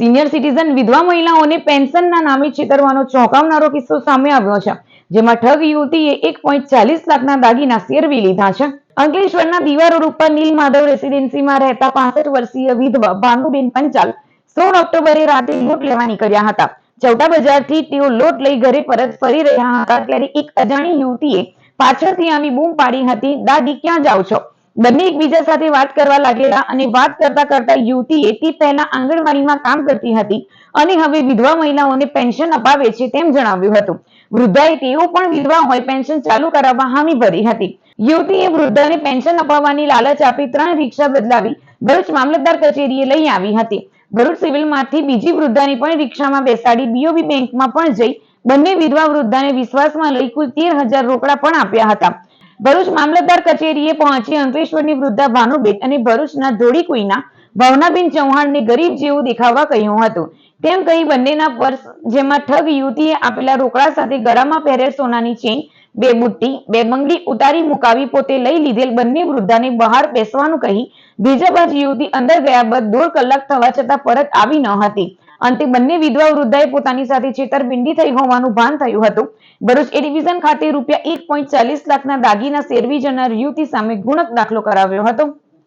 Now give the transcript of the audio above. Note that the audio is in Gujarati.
સિનિયર સિટીઝન વિધવા મહિલાઓને પેન્શનના નામે છેતરવાનો ચોંકાવનારો કિસ્સો સામે આવ્યો છે. જેમાં ઠગ યુવતીએ એક પોઈન્ટ ચાલીસ લાખના દાગીના સેરવી લીધા છે. અંકલેશ્વરના દીવા રોડ ઉપર નીલ રેસિડેન્સીમાં રહેતા પાસઠ વર્ષીય વિધવા ભાનુબેન પંચાલ સોળ ઓક્ટોબરે રાતે લોટ લેવા નીકળ્યા હતા. ચૌટા બજારથી તેઓ લોટ લઈ ઘરે પરત ફરી રહ્યા હતા, ત્યારે એક અજાણી યુવતીએ પાછળથી આવી બૂમ પાડી હતી, દાદી, ક્યાં જાઓ છો? બંને એકબીજા સાથે વાત કરવા લાગેલા અને વાત કરતા કરતા યુવતીએ તે પહેલા આંગણવાડીમાં કામ કરતી હતી અને હવે વિધવા મહિલાઓને પેન્શન અપાવે છે તેમ જણાવ્યું હતું. વૃદ્ધાએ તેઓ પણ વિધવા હોય પેન્શન ચાલુ કરાવવા હામી ભરી હતી. યુવતીએ વૃદ્ધાને પેન્શન અપાવવાની લાલચ આપી ત્રણ રિક્ષા બદલાવી ભરૂચ મામલતદાર કચેરીએ લઈ આવી હતી. ભરૂચ સિવિલમાંથી બીજી વૃદ્ધાને પણ રિક્ષામાં બેસાડી બીઓબી બેંકમાં પણ જઈ બંને વિધવા વૃદ્ધાને વિશ્વાસમાં લઈ કુલ તેર હજાર રોકડા પણ આપ્યા હતા. ભરૂચ મામલતદાર કચેરીએ પહોંચી અંકલેશ્વરની વૃદ્ધા ભાનુબેન અને ભરૂચના ધોળીકુઈના ભાવનાબેન ચૌહાણને ગરીબ જેવું દેખાવા કહ્યું હતું. તેમ કહી બંનેના પર્સ, જેમાં ઠગ યુવતીએ આપેલા રોકડા સાથે ગળામાં પહેરેલ સોનાની ચેન, બે બુટ્ટી, બે બંગડી ઉતારી મુકાવી પોતે લઈ લીધેલ બંને વૃદ્ધાને બહાર બેસવાનું કહી બીજા બાદ યુવતી અંદર ગયા બાદ દોઢ કલાક થવા છતાં પરત આવી ન હતી. અંતે બંને વિધવા વૃદ્ધાએ પોતાની સાથે છેતરપિંડી થઈ હોવાનું ભાન થયું હતું. ભરૂચ એ ડિવિઝન ખાતે રૂપિયા એક પોઈન્ટ ચાલીસ લાખના દાગીના સેરવી જનાર યુવતી સામે ગુણક દાખલો કરાવ્યો હતો.